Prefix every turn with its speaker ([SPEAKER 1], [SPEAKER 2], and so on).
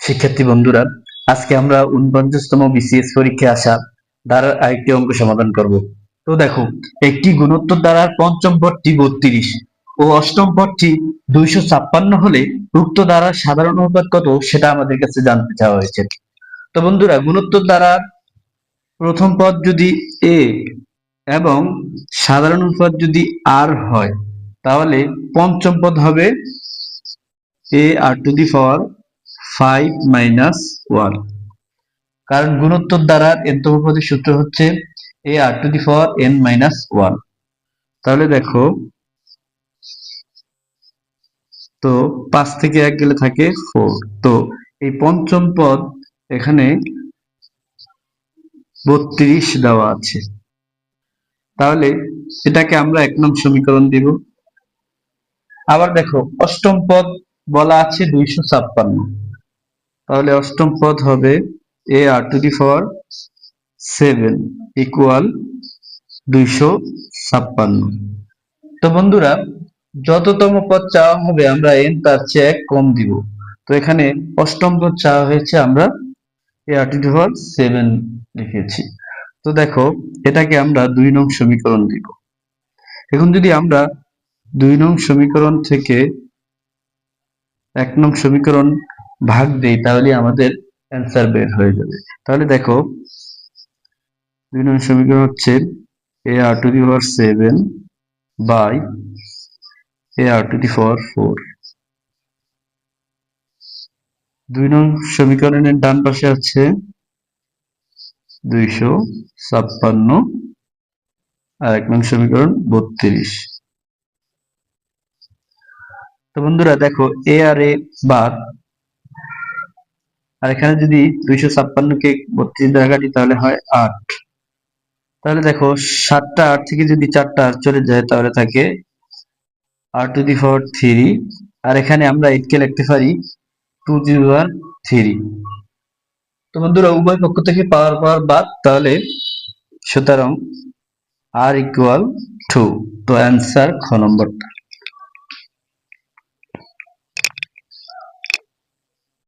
[SPEAKER 1] শিক্ষার্থী বন্ধুরা, আজকে আমরা উনপঞ্চাশতম বিসিএস পরীক্ষায় আসা দ্বারার আরেকটি অঙ্ক সমাধান করব। তো দেখো, একটি গুণোত্তর দ্বারার পঞ্চম পদটি বত্রিশ ও অষ্টম পদটি দুইশো ছাপ্পান্ন হলে উক্ত দ্বারার সাধারণ অনুপাত কত সেটা আমাদের কাছে জানতে চাওয়া হয়েছে। তো বন্ধুরা, গুণোত্তর দ্বারার প্রথম পদ যদি এ এবং সাধারণ অনুপাত যদি আর হয়, তাহলে পঞ্চম পদ হবে a r to the power five minus one কারণ গুণোত্তর দ্বারা এন্তম পদের সূত্র হচ্ছে a r to the power n minus one তাহলে দেখো, তো পাঁচ থেকে এক গেলে থাকে ফোর তো এই পঞ্চম পদ এখানে বত্রিশ দেওয়া আছে। তাহলে এটাকে আমরা এক নং সমীকরণ দিব। আবার দেখো, অষ্টম পদ বলা আছে দুইশো ছাপ্পান্ন। তাহলে অষ্টম পদ হবে a r to the power seven equal দুইশো ছাপ্পান্ন। তো বন্ধুরা, যততম পদ চাওয়া হবে, আমরা এন তার চেয়ে এক কম দিব। তো এখানে অষ্টম পদ চাওয়া হয়েছে আমরা এ r to the power seven লিখেছি। তো দেখো, এটাকে আমরা দুই নং সমীকরণ দিব। এখন যদি আমরা দুই নং সমীকরণ থেকে এক নং সমীকরণ ভাগ দেই তাহলে আমাদের অ্যান্সার বের হয়ে যাবে। তাহলে দেখো, দুই নম্বর সমীকরণ হচ্ছে a r to the power seven by a r to the power four দুই নং সমীকরণের ডান পাশে আছে দুইশো ছাপ্পান্ন আর এক নং সমীকরণ বত্রিশ। তো বন্ধুরা দেখো এ আর এ বাদ আর এখানে যদি দুইশো ছাপ্পান্ন কে বত্রিশ দ্বারা কাটি, তাহলে হয় আট। তাহলে দেখো, সাতটা আট থেকে যদি চারটা আট চলে যায়, তাহলে থাকে r to the power three. আর এখানে আমরা এইটকে লিখতে পারি টু দি পাওয়ার থ্রি। তো বন্ধুরা, উভয় পক্ষ থেকে পাওয়ার পাওয়ার বাদ, তাহলে সুতরাং আর ইকুয়াল টু তো অ্যান্সার খ নম্বরটা।